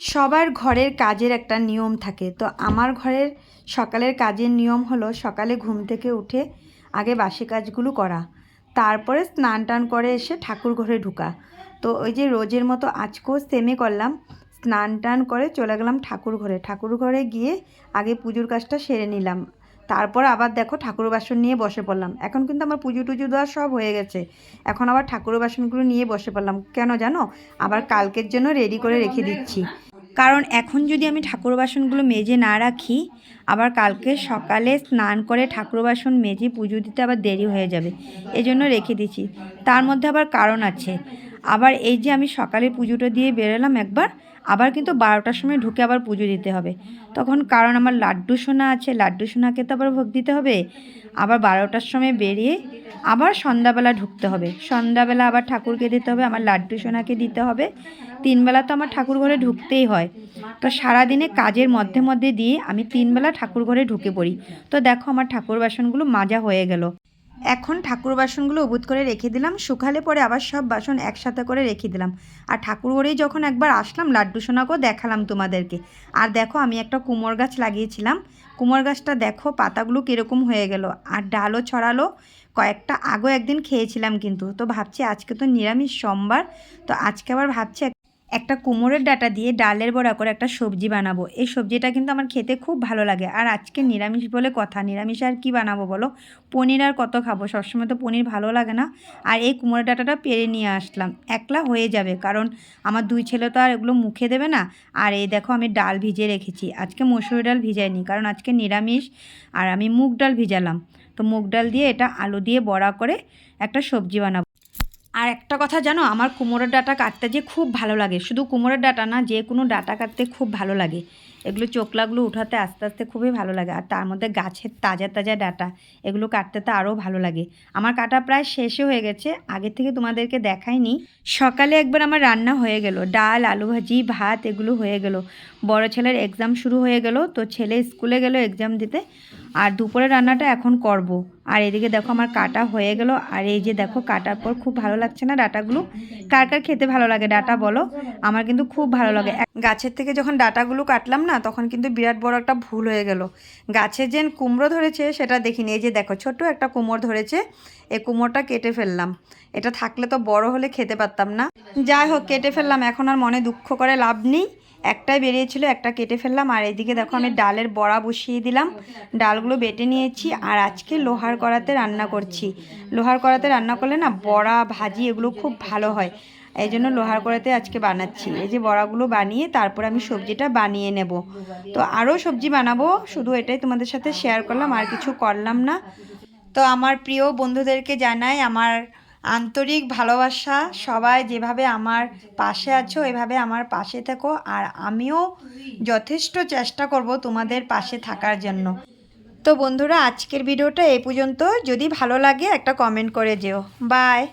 সবার ঘরের কাজের একটা নিয়ম থাকে। তো আমার ঘরের সকালের কাজের নিয়ম হলো সকালে ঘুম থেকে উঠে আগে বাসি কাজগুলো করা। তারপরে স্নান টান করে এসে ঠাকুর ঘরে ঢুকা। তো ওই যে রোজের মতো আজকেও সেমে করলাম। স্নান টান করে চলে গেলাম ঠাকুর ঘরে। ঠাকুর ঘরে গিয়ে আগে পুজোর কাজটা সেরে নিলাম। তারপর আবার দেখো ঠাকুর বাসন নিয়ে বসে পড়লাম। এখন কিন্তু আমার পুজো টুজো দেওয়া সব হয়ে গেছে। এখন আবার ঠাকুর বাসনগুলো নিয়ে বসে পড়লাম। কেন জানো? আবার কালকের জন্য রেডি করে রেখে দিচ্ছি। কারণ এখন যদি আমি ঠাকুর বাসনগুলো মেজে না রাখি, আবার কালকে সকালে স্নান করে ঠাকুর বাসন মেজে পুজো দিতে আবার দেরি হয়ে যাবে এই জন্য রেখে দিচ্ছি তার মধ্যে আবার কারণ আছে। আবার এই যে আমি সকালে পুজোটা দিয়ে বেরোলাম একবার আবার কিন্তু বারোটার সময় ঢুকে আবার পুজো দিতে হবে। তখন কারণ আমার লাড্ডু সোনা আছে, লাড্ডু সোনাকে তো আবার ভোগ দিতে হবে। আবার বারোটার সময় বেরিয়ে আবার সন্ধ্যাবেলা ঢুকতে হবে। সন্ধ্যাবেলা আবার ঠাকুরকে দিতে হবে, আমার লাড্ডু সোনাকে দিতে হবে। তিনবেলা তো আমার ঠাকুর ঘরে ঢুকতেই হয়। তো সারাদিনে কাজের মধ্যে মধ্যে দিয়ে আমি তিনবেলা ঠাকুর ঘরে ঢুকে পড়ি। তো দেখো আমার ঠাকুর বাসনগুলো মাজা হয়ে গেল। এখন ঠাকুর বাসনগুলো উবুত করে রেখে দিলাম, শুকালে পরে আবার সব বাসন একসাথে করে রেখে দিলাম। আর ঠাকুর ঘরেই যখন একবার আসলাম, লাড্ডু সোনাকেও দেখালাম তোমাদেরকে। আর দেখো, আমি একটা কুমোর গাছ লাগিয়েছিলাম। কুমোর গাছটা দেখো, পাতাগুলো কীরকম হয়ে গেল। আর ডালও ছড়ালো, কয়েকটা আগেও একদিন খেয়েছিলাম কিন্তু। তো ভাবছি আজকে তো নিরামিষ সোমবার, তো আজকে আবার ভাবছি একটা কুমোরের ডাটা দিয়ে ডালের বড়া করে একটা সবজি বানাবো। এই সবজিটা কিন্তু আমার খেতে খুব ভালো লাগে। আর আজকে নিরামিষ বলে কথা। নিরামিষ আর কি বানাবো বলো? পনির আর কত খাব? সবসময় তো পনির ভালো লাগে না। আর এই কুমড়ো ডাটাটা পেরে নিয়ে আসলাম। একলা হয়ে যাবে। কারণ আমার দুই ছেলে তো আর এগুলো মুখে দেবে না। আর এই দেখো আমি ডাল ভিজে রেখেছি। আজকে মসুর ডাল ভিজাইনি। কারণ আজকে নিরামিষ। আর আমি মুগ ডাল ভিজালাম। তো মুগ ডাল দিয়ে এটা আলু দিয়ে বড়া করে একটা সবজি বানাবো। আর একটা কথা জানো, আমার কুমড়োর ডাটা কাটতে যে খুব ভালো লাগে। শুধু কুমড়োর ডাটা না, যে কোনো ডাটা কাটতে খুব ভালো লাগে। এগুলো চোকলাগুলো উঠাতে আস্তে আস্তে খুবই ভালো লাগে। আর তার মধ্যে গাছের তাজা তাজা ডাটা, এগুলো কাটতে তো আরও ভালো লাগে। আমার কাটা প্রায় শেষে হয়ে গেছে, আগে থেকে তোমাদেরকে দেখাইনি। সকালে একবার আমার রান্না হয়ে গেল। ডাল, আলু ভাজি, ভাত, এগুলো হয়ে গেল। বড় ছেলের এক্সাম শুরু হয়ে গেল। তো ছেলে স্কুলে গেল এক্সাম দিতে। আর দুপুরে রান্নাটা এখন করব। আর এদিকে দেখো আমার কাটা হয়ে গেল। আর এই যে দেখো কাটার পর খুব ভালো লাগছে না ডাটাগুলো? কার কার খেতে ভালো লাগে ডাটা বলো? আমার কিন্তু খুব ভালো লাগে। গাছের থেকে যখন ডাটাগুলো কাটলাম না, তখন কিন্তু বিরাট বড় একটা ভুল হয়ে গেল। গাছে যে কুমড়ো ধরেছে, সেটা দেখিনি। এই যে দেখো, ছোট্ট একটা কুমড়ো ধরেছে এই কুমড়োটা কেটে ফেললাম। এটা থাকলে তো বড় হলে খেতে পারতাম না। যাই হোক, কেটে ফেললাম। এখন আর মনে দুঃখ করে লাভ নেই। একটাই বেরিয়েছিল, একটা কেটে ফেললাম। আর এইদিকে দেখো আমি ডালের বড়া বসিয়ে দিলাম। ডালগুলো বেটে নিয়েছি। আর আজকে লোহার কড়াতে রান্না করছি। লোহার কড়াতে রান্না করলে না বড়া, ভাজি এগুলো খুব ভালো হয়। এই জন্য লোহার কড়াতে আজকে বানাচ্ছি। এই যে বড়াগুলো বানিয়ে তারপর আমি সবজিটা বানিয়ে নেব। তো আরও সবজি বানাবো। শুধু এটাই তোমাদের সাথে শেয়ার করলাম, আর কিছু করলাম না। তো আমার প্রিয় বন্ধুদেরকে জানাই, আমার আন্তরিক ভালোবাসা, সবাই যেভাবে আমার পাশে আছো, এভাবে আমার পাশে থেকো। আর আমিও যথেষ্ট চেষ্টা করব তোমাদের পাশে থাকার জন্য। তো বন্ধুরা, আজকের ভিডিওটা এ পর্যন্ত। যদি ভালো লাগে একটা কমেন্ট করে যেও। বাই